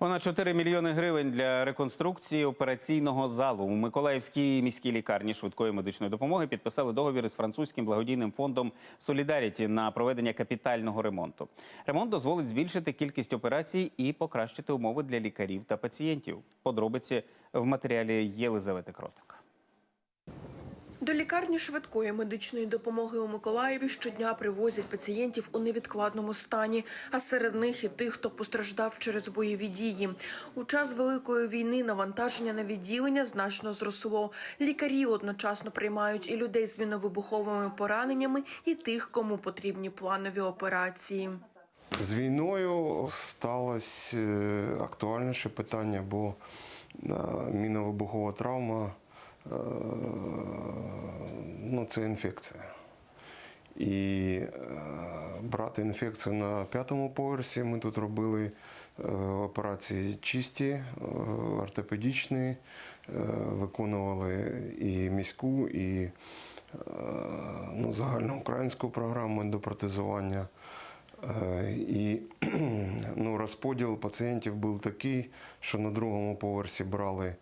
Понад 4 мільйони гривень для реконструкції операційного залу у Миколаївській міській лікарні швидкої медичної допомоги підписали договір із французьким благодійним фондом Солідаріті на проведення капітального ремонту. Ремонт дозволить збільшити кількість операцій і покращити умови для лікарів та пацієнтів. Подробиці в матеріалі Єлизавети Кротик. До лікарні швидкої медичної допомоги у Миколаєві щодня привозять пацієнтів у невідкладному стані, а серед них і тих, хто постраждав через бойові дії. У час великої війни навантаження на відділення значно зросло. Лікарі одночасно приймають і людей з міновибуховими пораненнями, і тих, кому потрібні планові операції. З війною сталося е, актуальніше питання, бо е, міновибухова травма ну, це інфекція. І е, брати інфекцію на п'ятому поверсі ми тут робили е, операції чисті, е, ортопедичні, е, виконували і міську, і е, ну, загальноукраїнську програму ендопротезування. Е, І ну, розподіл пацієнтів був такий, що на другому поверсі брали е,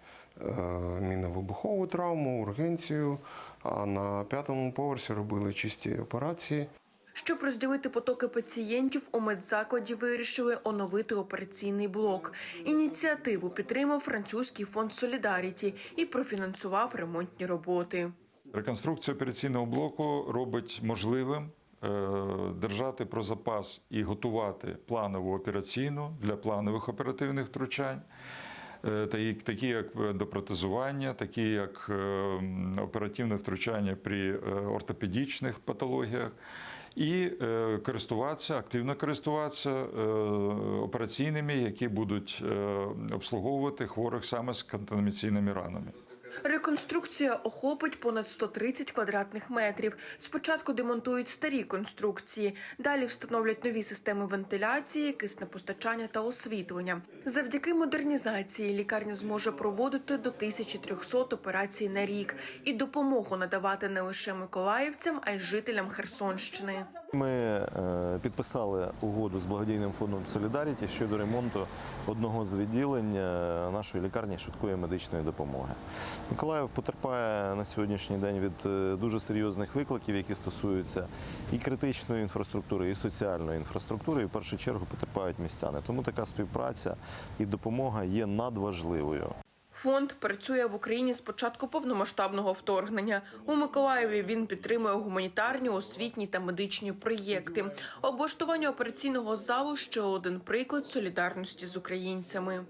міновибухову травму, ургенцію, а на п'ятому поверсі робили чисті операції. Щоб розділити потоки пацієнтів, у медзакладі вирішили оновити операційний блок. Ініціативу підтримав французький фонд Солідаріті і профінансував ремонтні роботи. Реконструкція операційного блоку робить можливим е, держати про запас і готувати планову операційну для планових оперативних втручань. Е, Такі як допротезування, такі як е, оперативне втручання при ортопедічних патологіях, і е, користуватися, активно користуватися е, операційними, які будуть е, обслуговувати хворих саме з контамінаційними ранами. Реконструкція охопить понад 130 квадратних метрів. Спочатку демонтують старі конструкції, далі встановлять нові системи вентиляції, киснепостачання та освітлення. Завдяки модернізації лікарня зможе проводити до 1300 операцій на рік і допомогу надавати не лише миколаївцям, а й жителям Херсонщини. Ми е, підписали угоду з благодійним фондом Солідаріті щодо ремонту одного з відділень е, нашої лікарні швидкої медичної допомоги. Миколаїв потерпає на сьогоднішній день від е, дуже серйозних викликів, які стосуються і критичної інфраструктури, і соціальної інфраструктури, і в першу чергу потерпають містяни. Тому така співпраця і допомога є надважливою. Фонд працює в Україні з початку повномасштабного вторгнення. У Миколаєві він підтримує гуманітарні, освітні та медичні проєкти. Облаштування операційного залу ще один приклад солідарності з українцями.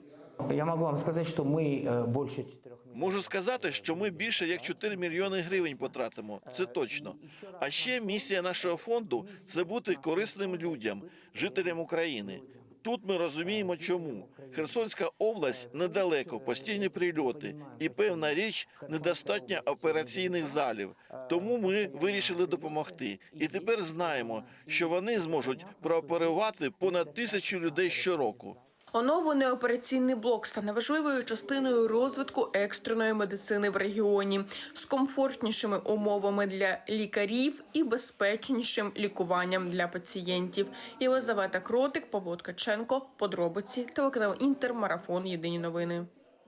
Я могу вам сказать, что мы э, больше 4 Можу сказати, що ми більше як 4 мільйони гривень потратимо. Це точно. А ще місія нашого фонду це бути корисним людям, жителям України. Тут ми розуміємо, чому Херсонська область недалеко, постійні прильоти, і певна річ недостатньо операційних залів. Тому ми вирішили допомогти. І тепер знаємо, що вони зможуть прооперувати понад тисячу людей щороку. Оновлений операційний блок стане важливою частиною розвитку екстреної медицини в регіоні з комфортнішими умовами для лікарів і безпечнішим лікуванням для пацієнтів. Єлизавета Кротик, Павло Ткаченко, подробиці, телеканал інтермарафон. Єдині новини.